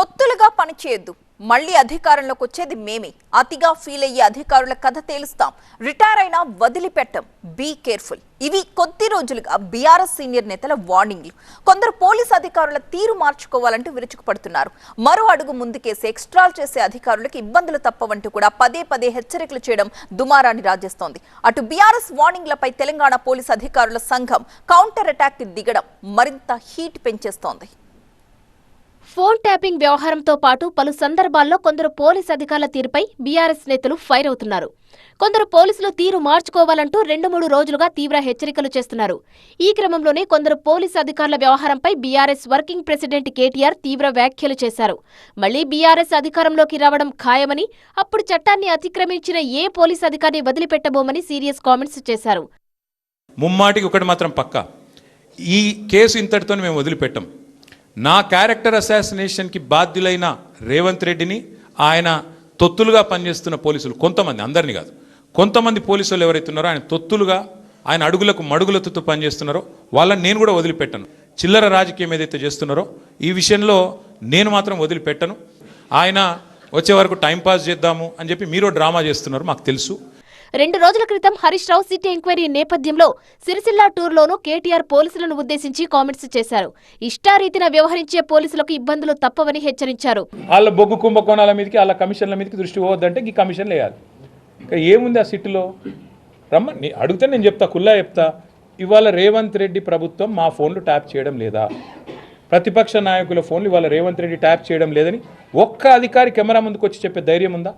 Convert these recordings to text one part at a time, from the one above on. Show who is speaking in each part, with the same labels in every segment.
Speaker 1: తొత్తులుగా పనిచేయొద్దు. మళ్ళీ అధికారంలోకి వచ్చేది మేమే. అతిగా ఫీల్ అయ్యే అధికారుల కథ తేలుస్తాం. రిటైర్ అయినా వదిలిపెట్టం. బీ కేర్ఫుల్ ఇవి కొద్ది రోజులుగా బీఆర్ఎస్ సీనియర్ నేతల వార్నింగ్లు. కొందరు పోలీస్ అధికారుల తీరు మార్చుకోవాలంటూ విరుచుకుపడుతున్నారు. మరో అడుగు ముందుకేసి ఎక్స్ట్రాల్ చేసే అధికారులకు ఇబ్బందులు తప్పవంటూ కూడా పదే పదే హెచ్చరికలు చేయడం దుమారాన్ని రాజేస్తోంది. అటు బీఆర్ఎస్ వార్నింగ్లపై తెలంగాణ పోలీస్ అధికారుల సంఘం కౌంటర్ అటాక్ దిగడం మరింత హీట్ పెంచేస్తోంది.
Speaker 2: ఫోన్ ట్యాపింగ్ వ్యవహారంతో పాటు పలు సందర్భాల్లో కొందరు పోలీస్ అధికారుల తీరుపై బీఆర్ఎస్ నేతలు ఫైర్ అవుతున్నారు. కొందరు పోలీసులు తీరు మార్చుకోవాలంటూ రెండు మూడు రోజులుగా తీవ్ర హెచ్చరికలు చేస్తున్నారు. ఈ క్రమంలోనే కొందరు పోలీస్ అధికారుల వ్యవహారంపై బీఆర్ఎస్ వర్కింగ్ ప్రెసిడెంట్ కేటీఆర్ తీవ్ర వ్యాఖ్యలు చేశారు. మళ్ళీ బీఆర్ఎస్ అధికారంలోకి రావడం ఖాయమని అప్పుడు చట్టాన్ని అతిక్రమించిన ఏ పోలీస్ అధికారిని వదిలిపెట్టబోమని సీరియస్ కామెంట్స్ చేశారు.
Speaker 3: ముమ్మాటికి ఒకటి మాత్రం పక్క. ఈ కేసు ఇంతటితో మేము వదిలిపెట్టాం. నా క్యారెక్టర్ అసాసినేషన్కి బాధ్యులైన రేవంత్ రెడ్డిని ఆయన తొత్తులుగా పనిచేస్తున్న పోలీసులు కొంతమంది అందరినీ కాదు. కొంతమంది పోలీసులు ఎవరైతే ఉన్నారో ఆయన తొత్తులుగా ఆయన అడుగులకు మడుగులతో పనిచేస్తున్నారో వాళ్ళని నేను కూడా వదిలిపెట్టను. చిల్లర రాజకీయం ఏదైతే చేస్తున్నారో ఈ విషయంలో నేను మాత్రం వదిలిపెట్టను. ఆయన వచ్చే వరకు టైంపాస్ చేద్దాము అని చెప్పి మీరు డ్రామా చేస్తున్నారు మాకు తెలుసు.
Speaker 2: రెండు రోజుల క్రితం హరీష్ రావు సిటీ ఎంక్వైరీ నేపథ్యంలో సిరిసిల్ల టూర్లోనూ కేటీఆర్ పోలీసులను ఉద్దేశించి కామెంట్స్ చేశారు. ఇష్టారీతిన వ్యవహరించే పోలీసులకు ఇబ్బందులు తప్పవని హెచ్చరించారు.
Speaker 3: వాళ్ళ బొగ్గు కుంభకోణాల మీదకి వాళ్ళ కమిషన్ల మీదకి దృష్టి పోవద్దంటే ఈ కమిషన్లు వేయాలి ఇంకా ఏముంది ఆ సిటీలో రమ్మ నీ అడిగితే నేను చెప్తా కుల్లా చెప్తా. ఇవాళ రేవంత్ రెడ్డి ప్రభుత్వం మా ఫోన్లు ట్యాప్ చేయడం లేదా? ప్రతిపక్ష నాయకుల ఫోన్లు ఇవాళ రేవంత్ రెడ్డి ట్యాప్ చేయడం లేదని ఒక్క అధికారి కెమెరా ముందుకు వచ్చి చెప్పే ధైర్యం ఉందా?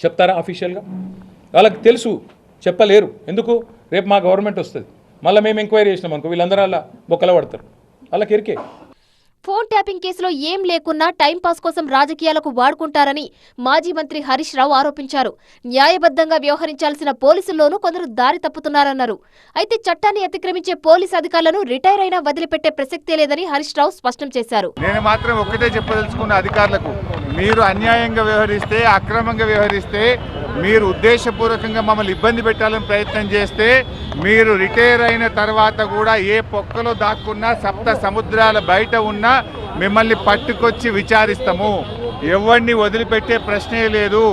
Speaker 3: చెప్తారా అఫీషియల్గా వాళ్ళకి తెలుసు చెప్పలేరు. ఎందుకు? రేపు మా గవర్నమెంట్ వస్తుంది. మళ్ళీ మేము ఎంక్వైరీ చేసినాం అనుకో వీళ్ళందరూ అలా బొక్కల పడతారు. వాళ్ళకి ఎరికే.
Speaker 2: ఫోన్ ట్యాపింగ్ కేసులో ఏం లేకున్నా టైంపాస్ కోసం రాజకీయాలకు వాడుకుంటారని మాజీ మంత్రి హరీష్ రావు ఆరోపించారు. న్యాయబద్ధంగా వ్యవహరించాల్సిన పోలీసుల్లోనూ కొందరు దారి తప్పుతున్నారన్నారు. అయితే చట్టాన్ని అతిక్రమించే పోలీసు అధికారులను రిటైర్ అయినా వదిలిపెట్టే ప్రసక్తే లేదని హరీష్ రావు స్పష్టం చేశారు.
Speaker 4: నేను మాత్రం ఒక్కటే చెప్పదలుచుకున్న అధికారులకు మీరు అన్యాయంగా వ్యవహరిస్తే అక్రమంగా వ్యవహరిస్తే మీరు ఉద్దేశపూర్వకంగా మమ్మల్ని ఇబ్బంది పెట్టాలని ప్రయత్నం చేస్తే మీరు రిటైర్ అయిన తర్వాత కూడా ఏ పొక్కలో దాక్కున్నా సప్త సముద్రాల బయట ఉన్నా మిమ్మల్ని పట్టుకొచ్చి విచారిస్తాము. ఎవరిని వదిలిపెట్టే ప్రశ్నే లేదు.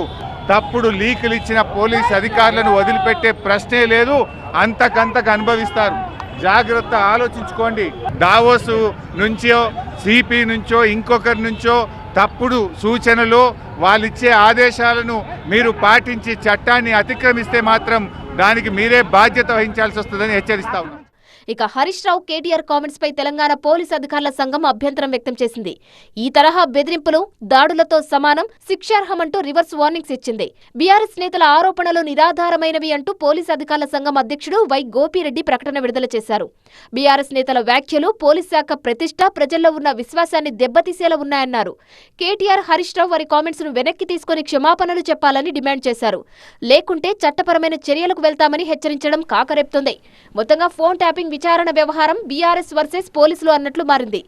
Speaker 4: తప్పుడు లీకులు ఇచ్చిన పోలీస్ అధికారులను వదిలిపెట్టే ప్రశ్నే లేదు. అంతకంతకు అనుభవిస్తారు. జాగ్రత్త ఆలోచించుకోండి. దావోసు నుంచో సిపి నుంచో ఇంకొకరి నుంచో తప్పుడు సూచనలు వాళ్ళిచ్చే ఆదేశాలను మీరు పాటించి చట్టాన్ని అతిక్రమిస్తే మాత్రం దానికి మీరే బాధ్యత వహించాల్సి వస్తుందని హెచ్చరిస్తా ఉన్నాం.
Speaker 2: ఇక హరీష్ రావు కేటీఆర్ కామెంట్స్ పై తెలంగాణ పోలీసు అధికారుల సంఘం అభ్యంతరం వ్యక్తం చేసింది. ఈ తరహా బెదిరింపులు దాడులతో సమానం శిక్షార్హమంటూ రివర్స్ వార్నింగ్స్ ఇచ్చింది. బీఆర్ఎస్ నేతల ఆరోపణలు నిరాధారమైనవి అంటూ పోలీసు అధికారుల సంఘం అధ్యక్షుడు వై గోపిరెడ్డి ప్రకటన విడుదల చేశారు. బీఆర్ఎస్ నేతల వ్యాఖ్యలు పోలీస్ శాఖ ప్రతిష్ట ప్రజల్లో ఉన్న విశ్వాసాన్ని దెబ్బతీసేలా ఉన్నాయన్నారు. కేటీఆర్ హరీష్ రావు వారి కామెంట్స్ను వెనక్కి తీసుకుని క్షమాపణలు చెప్పాలని డిమాండ్ చేశారు. లేకుంటే చట్టపరమైన చర్యలకు వెళ్తామని హెచ్చరించడం కాకరేపుతోంది. మొత్తంగా ఫోన్ ట్యాపింగ్ విచారణ వ్యవహారం బీఆర్ఎస్ వర్సెస్ పోలీసులు అన్నట్లు మారింది.